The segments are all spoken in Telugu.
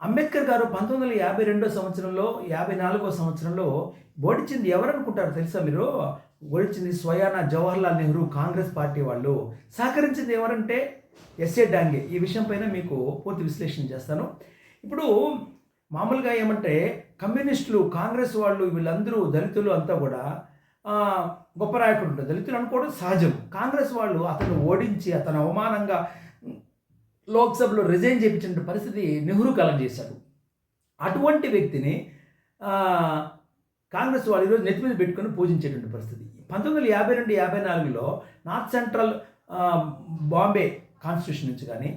అంబేద్కర్ గారు పంతొమ్మిది వందల యాభై రెండో సంవత్సరంలో యాభై నాలుగో సంవత్సరంలో ఓడించింది ఎవరనుకుంటారు తెలుసా మీరు? ఓడించింది స్వయానా జవహర్లాల్ నెహ్రూ కాంగ్రెస్ పార్టీ వాళ్ళు. సహకరించింది ఎవరంటే ఎస్ఏ డాంగే. ఈ విషయం పైన మీకు పూర్తి విశ్లేషణ చేస్తాను. ఇప్పుడు మామూలుగా ఏమంటే కమ్యూనిస్టులు కాంగ్రెస్ వాళ్ళు వీళ్ళందరూ దళితులు అంతా కూడా గొప్ప నాయకుడు ఉంటారు దళితులు అనుకోవడం సహజం. కాంగ్రెస్ వాళ్ళు అతను ఓడించి అతను అవమానంగా లోక్సభలో రిజైన్ చేయించిన పరిస్థితి నెహ్రూ కలగజేశాడు అటువంటి వ్యక్తిని కాంగ్రెస్ వాళ్ళు ఈరోజు నెత్తి మీద పెట్టుకొని పూజించేటువంటి పరిస్థితి. పంతొమ్మిది వందల యాభై రెండు యాభై నాలుగులో నార్త్ సెంట్రల్ బాంబే కాన్స్టిట్యూషన్ నుంచి కానీ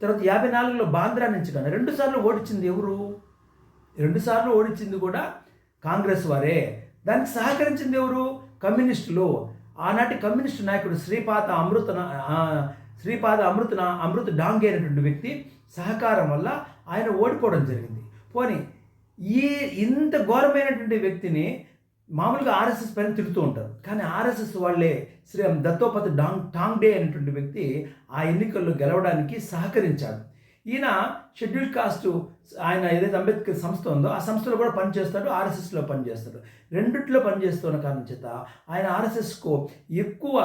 తర్వాత యాభై నాలుగులో బాంద్రా నుంచి కానీ రెండుసార్లు ఓడించింది ఎవరు? రెండుసార్లు ఓడించింది కూడా కాంగ్రెస్ వారే. దానికి సహకరించింది ఎవరు? కమ్యూనిస్టులు. ఆనాటి కమ్యూనిస్టు నాయకుడు శ్రీపాద అమృత శ్రీపాద అమృత అమృత డాంగే అనేటువంటి వ్యక్తి సహకారం వల్ల ఆయన ఓడిపోవడం జరిగింది. పోనీ ఈ ఇంత ఘోరమైనటువంటి వ్యక్తిని మామూలుగా ఆర్ఎస్ఎస్ పైన తిడుతూ ఉంటారు. కానీ ఆర్ఎస్ఎస్ వాళ్ళే శ్రీ దత్తోపతి డాంగ్ టాంగ్డే అనేటువంటి వ్యక్తి ఆ ఎన్నికల్లో గెలవడానికి సహకరించాడు. ఈయన షెడ్యూల్ కాస్ట్ ఆయన ఏదైతే అంబేద్కర్ సంస్థ ఉందో ఆ సంస్థలో కూడా పనిచేస్తాడు ఆర్ఎస్ఎస్లో పనిచేస్తాడు. రెండిట్లో పనిచేస్తున్న కారణం చేత ఆయన ఆర్ఎస్ఎస్కు ఎక్కువ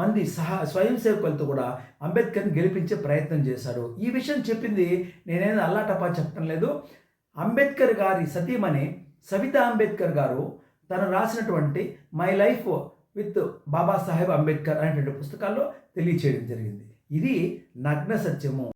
మంది సహా స్వయం సేవకులతో కూడా అంబేద్కర్ని గెలిపించే ప్రయత్నం చేశారు ఈ విషయం చెప్పింది నేనేదో అల్లాటపా చెప్పడం లేదు. అంబేద్కర్ గారి సతీమణి సవితా అంబేద్కర్ గారు తను రాసినటువంటి my life with Babasaheb Ambedkar అనేటువంటి పుస్తకాల్లో తెలియచేయడం జరిగింది. ఇది నగ్న సత్యము.